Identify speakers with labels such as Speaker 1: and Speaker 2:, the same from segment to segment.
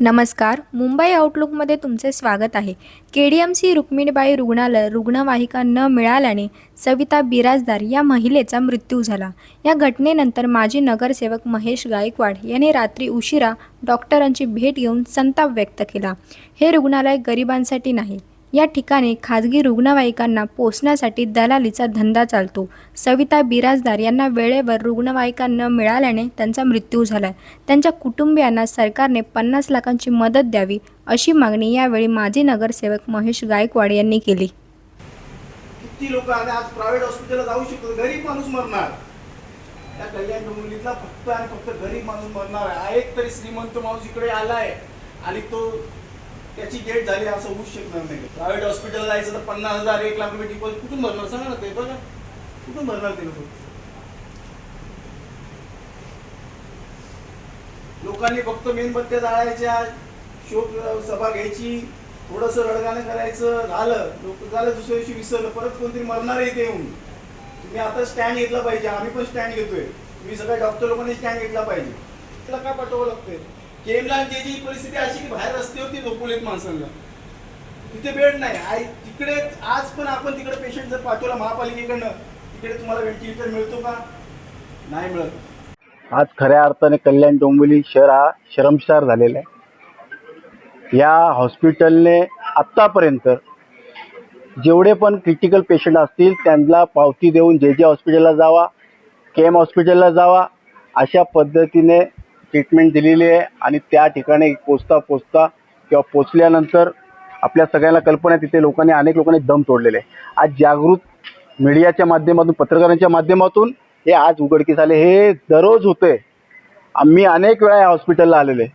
Speaker 1: नमस्कार मुंबई आउटलुकमध्ये तुमचे स्वागत आहे. K D M C Rukminibai रुग्णालय रुग्णवाहिका न मिळाल्याने सविता बिराजदार या महिलेचा मृत्यू झाला. या घटनेनंतर माजी नगरसेवक महेश गायकवाड यांनी रात्री उशिरा डॉक्टरांची भेट घेऊन संताप व्यक्त केला. हे रुग्णालय गरिबांसाठी नाही या ठिकाणी खाजगी रुग्णवाहिकांना पोचण्यासाठी दलालीचा धंदा चालतो. सविता बिराजदार यांना वेळेवर रुग्णवाहिका न मिळाल्याने त्यांचा मृत्यू झाला त्यांच्या कुटुंबियांना सरकारने पन्नास लाखांची मदत द्यावी अशी मागणी यावेळी माजी नगरसेवक महेश गायकवाड यांनी केली.
Speaker 2: किती लोक आता आज प्रायव्हेट हॉस्पिटलला जाऊ शकतो गरीब माणूस मरणार. त्या कल्याण डोंबिवलीतला फक्त आणि फक्त गरीब माणूस मरणार आहे. एक तरी श्रीमंत माणूस इकडे आलाय आणि तो त्याची डेट झाली असं होऊच शकणार नाही. प्रायव्हेट हॉस्पिटल जायचं तर पन्नास हजार एक लाख रुपये डिपॉझिट कुठून भरणार? सांगा ना ते बघा. कुठून भरणार ते लोक? लोकांनी फक्त मेणबत्त्या जाळायच्या शोक सभा घ्यायची थोडस रडगाणं करायचं झालं. लोक झालं दुसऱ्या दिवशी विसरलं. परत कोणतरी मरणार आहे इथे येऊन. तुम्ही आता स्टँड घेतला पाहिजे. आम्ही पण स्टँड घेतोय. तुम्ही सगळ्या डॉक्टर लोकांनी स्टँड घेतला पाहिजे. त्याला काय पाठवावं लागतंय? केमला त्याची परिस्थिती अशी की बाहेर रस्त्यावरती झोपवलेत माणसांना. तिथे बेड नाही. आय तिकडे आज पण आपण तिकडे पेशंट जर पाठवला महापालिकेकडनं तिकडे तुम्हाला व्हेंटिलेटर मिळतो का? नाही मिळत.
Speaker 3: आज खऱ्या अर्थाने कल्याण डोंबिवली शहर हा शरमशार झालेला आहे. या हॉस्पिटलने आत्तापर्यंत जेवढे पण क्रिटिकल पेशंट असतील त्यांना पावती देऊन जे जे हॉस्पिटलला जावा के एम हॉस्पिटलला जावा अशा पद्धतीने ट्रीटमेंट दिलेली आहे आणि त्या ठिकाणी पोचता पोचता किंवा पोचल्यानंतर आपल्या सगळ्यांना कल्पना आहे तिथे लोकांनी अनेक लोकांनी दम तोडलेले आज जागृत मीडियाच्या माध्यमातून पत्रकारांच्या माध्यमातून हे आज उघडकीस आले. हे दररोज होते आम्ही अनेक वेळा या हॉस्पिटलला आलेले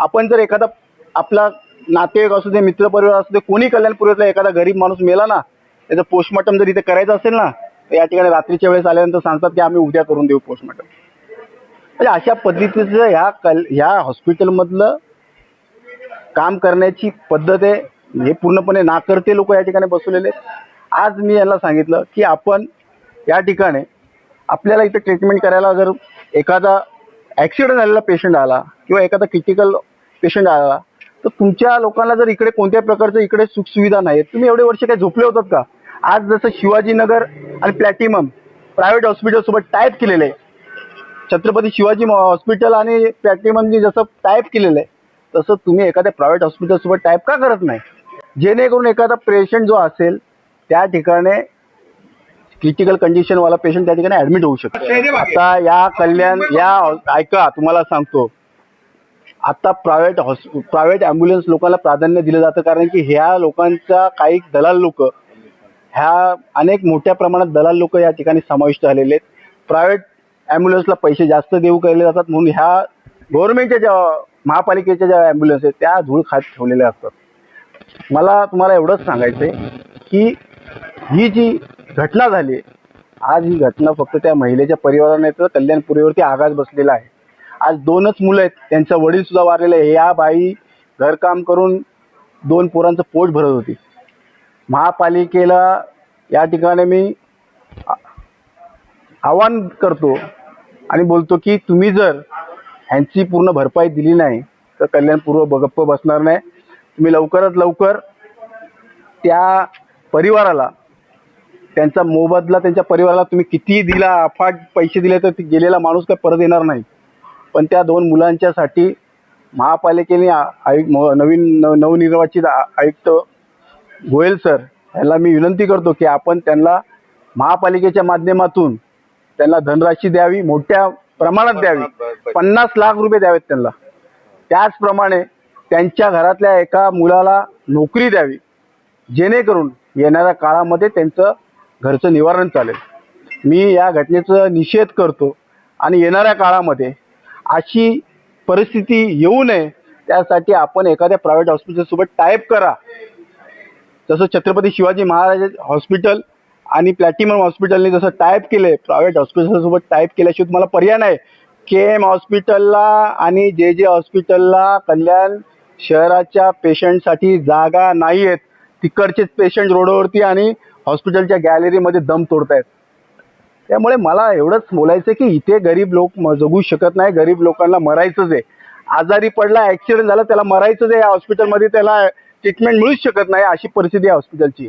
Speaker 3: आपण जर एखादा आपला नातेवाईक असू दे मित्रपरिवार असू दे कोणी कल्याणपूर्वीतला एखादा गरीब माणूस मेला ना त्याचं पोस्टमॉर्टम जर इथे करायचं असेल ना तर या ठिकाणी रात्रीच्या वेळेस आल्यानंतर सांगतात की आम्ही उद्या करून देऊ पोस्टमॉर्टम म्हणजे अशा पद्धतीचं ह्या कल ह्या हॉस्पिटलमधलं काम करण्याची पद्धत आहे. हे पूर्णपणे नाकर्ते लोक या ठिकाणी बसवलेले आज मी यांना सांगितलं की आपण या ठिकाणी आपल्याला इथं ट्रीटमेंट करायला जर एखादा ॲक्सिडेंट झालेला पेशंट आला किंवा एखादा क्रिटिकल पेशंट आला तर तुमच्या लोकांना जर इकडे कोणत्या प्रकारचं इकडे सुखसुविधा नाही तुम्ही एवढे वर्ष काही झोपले होतात का? आज जसं शिवाजीनगर आणि प्लॅटिमम प्रायव्हेट हॉस्पिटलसोबत टाईप केलेलं आहे छत्रपती शिवाजी हॉस्पिटल आणि पॅटीमध्ये जसं टाईप केलेलं आहे तसं तुम्ही एखाद्या प्रायव्हेट हॉस्पिटलसोबत टाईप का करत नाही? जेणेकरून एखादा पेशंट जो असेल त्या ठिकाणी क्रिटिकल कंडिशनवाला पेशंट त्या ठिकाणी ऍडमिट होऊ शकतो. आता या कल्याण या ऐका तुम्हाला सांगतो. आता प्रायव्हेट हॉस् प्रायव्हेट ॲम्ब्युलन्स लोकांना प्राधान्य दिलं जातं कारण की ह्या लोकांचा काही दलाल लोक ह्या अनेक मोठ्या प्रमाणात दलाल लोक या ठिकाणी समाविष्ट झालेले आहेत. प्रायव्हेट ॲम्ब्युलन्सला पैसे जास्त देऊ केले जातात म्हणून ह्या गव्हर्नमेंटच्या ज्या महापालिकेच्या ज्या ॲम्ब्युलन्स आहेत त्या धूळ खात ठेवलेल्या असतात. मला तुम्हाला एवढंच सांगायचं आहे की ही जी घटना झाली आज ही घटना फक्त त्या महिलेच्या परिवाराने तर कल्याणपुरीवरती आघात बसलेला आहे. आज दोनच मुलं आहेत त्यांचा वडील सुद्धा वारलेले आहे. या बाई घरकाम करून दोन पोरांचं पोट भरत होती. महापालिकेला या ठिकाणी मी आवाहन करतो आणि बोलतो की तुम्ही जर ह्यांची पूर्ण भरपाई दिली नाही तर कल्याणपूर्व गप्प बसणार नाही. तुम्ही लवकरात लवकर त्या परिवाराला त्यांचा मोबदला त्यांच्या परिवाराला तुम्ही कितीही दिला अफाट पैसे दिले तर ती गेलेला माणूस काय परत येणार नाही. पण त्या दोन मुलांच्यासाठी महापालिकेने आयुक्त आयु म- नवीन न नवनिर्वाचित आयुक्त गोयल सर यांना मी विनंती करतो की आपण त्यांना महापालिकेच्या माध्यमातून त्यांना धनराशी द्यावी मोठ्या प्रमाणात द्यावी. पन्नास लाख रुपये द्यावेत त्यांना. त्याचप्रमाणे त्यांच्या घरातल्या एका मुलाला नोकरी द्यावी. जेणेकरून येणाऱ्या काळामध्ये त्यांचं घरचं निवारण चालेल. मी या घटनेचा निषेध करतो आणि येणाऱ्या काळामध्ये अशी परिस्थिती येऊ नये त्यासाठी आपण एखाद्या प्रायव्हेट हॉस्पिटलसोबत टाईप करा. जसं छत्रपती शिवाजी महाराज हॉस्पिटल आणि प्लॅटिनम हॉस्पिटलने जसं टाईप केले प्रायव्हेट हॉस्पिटलसोबत टाईप केल्याशिवाय तुम्हाला पर्याय नाही. के एम हॉस्पिटलला आणि जे जे हॉस्पिटलला कल्याण शहराच्या पेशंटसाठी जागा नाही आहेत तिकडचेच पेशंट रोडवरती आणि हॉस्पिटलच्या गॅलरीमध्ये दम तोडतायत. त्यामुळे मला एवढंच बोलायचं की इथे गरीब लोक जगू शकत नाही गरीब लोकांना मरायचंच आहे. आजारी पडला ऍक्सिडेंट झाला त्याला मरायचंच आहे या हॉस्पिटलमध्ये त्याला ट्रीटमेंट मिळूच शकत नाही अशी परिस्थिती आहे हॉस्पिटलची